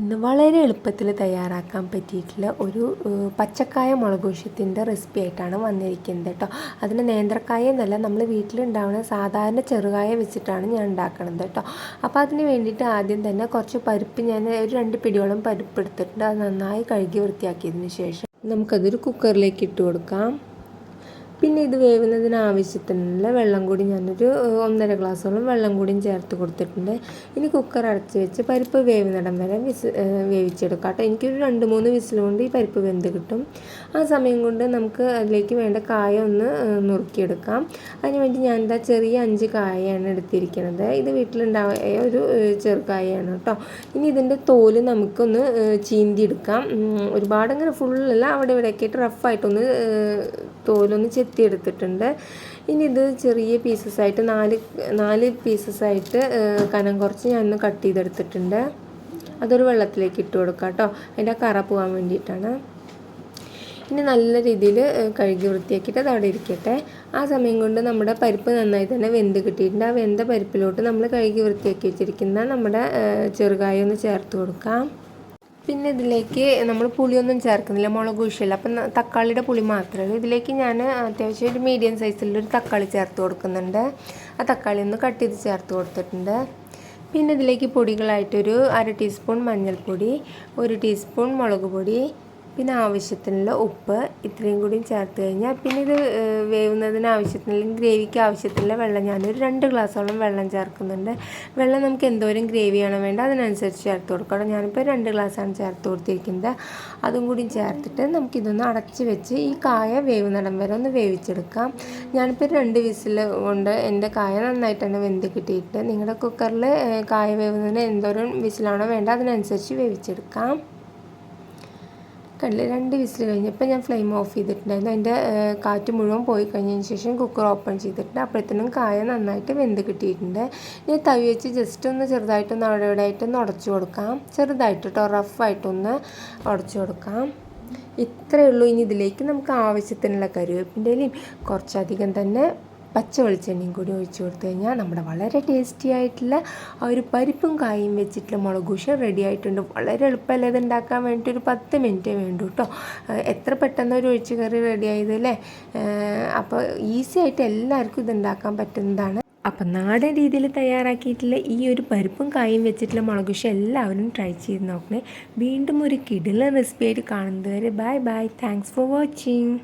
ഇന്ന് വളരെ എളുപ്പത്തിൽ തയ്യാറാക്കാൻ പറ്റിയിട്ടുള്ള ഒരു പച്ചക്കായ മുളകുശത്തിന്റെ റെസിപ്പി ആയിട്ടാണ് വന്നിരിക്കുന്നത് കേട്ടോ. അതിന് നേന്ത്രക്കായ എന്നല്ല നമ്മൾ വീട്ടിലുണ്ടാവുന്ന സാധാരണ ചെറുകായ വെച്ചിട്ടാണ് ഞാൻ ഉണ്ടാക്കുന്നത് കേട്ടോ. അപ്പോൾ അതിന് വേണ്ടിയിട്ട് ആദ്യം തന്നെ കുറച്ച് പരിപ്പ് ഞാൻ ഒരു രണ്ട് പിടിയോളം പരിപ്പ് എടുത്തിട്ടുണ്ട്. അത് നന്നായി കഴുകി വൃത്തിയാക്കിയതിന് ശേഷം നമുക്കതൊരു കുക്കറിലേക്ക് ഇട്ട് കൊടുക്കാം. പിന്നെ ഇത് വേവുന്നതിന് ആവശ്യത്തിനുള്ള വെള്ളം കൂടി ഞാനൊരു ഒന്നര ഗ്ലാസ്സോളം വെള്ളം കൂടിയും ചേർത്ത് കൊടുത്തിട്ടുണ്ട്. ഇനി കുക്കർ അടച്ച് വെച്ച് പരിപ്പ് വേവുന്നിടം വരെ വിസ് വേവിച്ചെടുക്കാം കേട്ടോ. എനിക്കൊരു രണ്ട് മൂന്ന് വിസിൽ കൊണ്ട് ഈ പരിപ്പ് വെന്ത് കിട്ടും. ആ സമയം കൊണ്ട് നമുക്ക് അതിലേക്ക് വേണ്ട കായ ഒന്ന് നുറുക്കിയെടുക്കാം. അതിനുവേണ്ടി എന്താ ചെറിയ അഞ്ച് കായയാണ് എടുത്തിരിക്കുന്നത് ഇത് വീട്ടിലുണ്ടായ ഒരു ചെറുകായയാണ് കേട്ടോ. ഇനി ഇതിന്റെ തോൽ നമുക്കൊന്ന് ചീന്തിയെടുക്കാം. ഒരുപാട് അങ്ങനെ ഫുള്ളല്ല അവിടെ ഇവിടെയൊക്കെ ആയിട്ട് റഫായിട്ടൊന്ന് തോലൊന്ന് ചെത്തിയെടുത്തിട്ടുണ്ട് ഇനി ഇത് ചെറിയ പീസസ് ആയിട്ട് നാല് നാല് പീസസ് ആയിട്ട് കനം കുറച്ച് ഞാനൊന്ന് കട്ട് ചെയ്തെടുത്തിട്ടുണ്ട്. അതൊരു വെള്ളത്തിലേക്ക് ഇട്ട് കൊടുക്കാം കേട്ടോ. അതിന്റെ കറ പോകാൻ വേണ്ടിയിട്ടാണ്. ഇനി നല്ല രീതിയിൽ കഴുകി വൃത്തിയാക്കിയിട്ട് അത് അവിടെ ഇരിക്കട്ടെ. ആ സമയം കൊണ്ട് നമ്മുടെ പരിപ്പ് നന്നായി തന്നെ വെന്ത് കിട്ടിയിട്ടുണ്ട്. ആ വെന്ത പരിപ്പിലോട്ട് നമ്മൾ കഴുകി വൃത്തിയാക്കി വെച്ചിരിക്കുന്ന നമ്മുടെ ചെറുകായ ഒന്ന് ചേർത്ത് കൊടുക്കാം. പിന്നെ ഇതിലേക്ക് നമ്മൾ പുളിയൊന്നും ചേർക്കുന്നില്ല മുളക് കുഴിച്ചില്ല അപ്പം തക്കാളിയുടെ പുളി മാത്രമേ ഉള്ളൂ. ഇതിലേക്ക് ഞാൻ അത്യാവശ്യം ഒരു മീഡിയം സൈസിലൊരു തക്കാളി ചേർത്ത് കൊടുക്കുന്നുണ്ട്. ആ തക്കാളി ഒന്ന് കട്ട് ചെയ്ത് ചേർത്ത് കൊടുത്തിട്ടുണ്ട്. പിന്നെ ഇതിലേക്ക് പൊടികളായിട്ടൊരു അര ടീസ്പൂൺ മഞ്ഞൾപ്പൊടി ഒരു ടീസ്പൂൺ മുളക് പൊടി പിന്നെ ആവശ്യത്തിനുള്ള ഉപ്പ് ഇത്രയും കൂടി ചേർത്ത് കഴിഞ്ഞാൽ പിന്നെ ഇത് വേവുന്നതിന് ആവശ്യത്തിനുള്ള ഗ്രേവിക്ക് ആവശ്യത്തിനുള്ള വെള്ളം ഞാനൊരു രണ്ട് ഗ്ലാസ്സോളം വെള്ളം ചേർക്കുന്നുണ്ട്. വെള്ളം നമുക്ക് എന്തോരം ഗ്രേവിയാണോ വേണ്ട അതിനനുസരിച്ച് ചേർത്ത് കൊടുക്കണം. ഞാനിപ്പോൾ രണ്ട് ഗ്ലാസ്സാണ് ചേർത്ത് കൊടുത്തിരിക്കുന്നത്. അതും കൂടി ചേർത്തിട്ട് നമുക്കിതൊന്ന് അടച്ച് വെച്ച് ഈ കായ വേവുന്നിടം വരെ ഒന്ന് വേവിച്ചെടുക്കാം. ഞാനിപ്പോൾ രണ്ട് വിസിൽ കൊണ്ട് എന്റെ കായ നന്നായിട്ട് തന്നെ വെന്ത് കിട്ടിയിട്ട് നിങ്ങളുടെ കുക്കറിൽ കായ വേവുന്നതിന് എന്തോരം വിസിലാണോ വേണ്ട അതിനനുസരിച്ച് വേവിച്ചെടുക്കാം. കണ്ടില്ല. രണ്ട് വിസിൽ കഴിഞ്ഞപ്പോൾ ഞാൻ ഫ്ലെയിം ഓഫ് ചെയ്തിട്ടുണ്ടായിരുന്നു. അതിന്റെ കാറ്റ് മുഴുവൻ പോയി കഴിഞ്ഞതിന് ശേഷം കുക്കർ ഓപ്പൺ ചെയ്തിട്ടുണ്ട്. അപ്പോഴത്തേനും കായ നന്നായിട്ട് വെന്ത് കിട്ടിയിട്ടുണ്ട്. ഇനി തവി വെച്ച് ജസ്റ്റ് ഒന്ന് ചെറുതായിട്ടൊന്ന് അവിടെ ഇവിടെ ആയിട്ടൊന്ന് ഉടച്ചു കൊടുക്കാം. ചെറുതായിട്ട് കേട്ടോ റഫായിട്ടൊന്ന് ഉടച്ചു കൊടുക്കാം. ഇത്രയേ ഉള്ളൂ. ഇനി ഇതിലേക്ക് നമുക്ക് ആവശ്യത്തിനുള്ള കരുവേപ്പിന്റെ ഇലയും കുറച്ചധികം തന്നെ പച്ച വെളിച്ചെണ്ണയും കൂടി ഒഴിച്ച് കൊടുത്തു കഴിഞ്ഞാൽ നമ്മുടെ വളരെ ടേസ്റ്റി ആയിട്ടുള്ള ആ ഒരു പരിപ്പും കായും വെച്ചിട്ടുള്ള മുളകൂശ റെഡി ആയിട്ടുണ്ട്. വളരെ എളുപ്പമല്ല ഇത് ഉണ്ടാക്കാൻ വേണ്ടി ഒരു പത്ത് മിനിറ്റേ വേണ്ടൂ കേട്ടോ എത്ര പെട്ടെന്ന് ഒരു ഒഴിച്ച് കറി റെഡി ആയത് അല്ലേ അപ്പോൾ ഈസി ആയിട്ട് എല്ലാവർക്കും ഇത് ഉണ്ടാക്കാൻ പറ്റുന്നതാണ്. അപ്പം നാടൻ രീതിയിൽ തയ്യാറാക്കിയിട്ടുള്ള ഈ ഒരു പരിപ്പും കായും വെച്ചിട്ടുള്ള മുളകുശ എല്ലാവരും ട്രൈ ചെയ്ത് നോക്കണേ. വീണ്ടും ഒരു കിടിലൻ റെസിപ്പി ആയിട്ട് കാണുന്നത് വരെ. Bye bye thanks for watching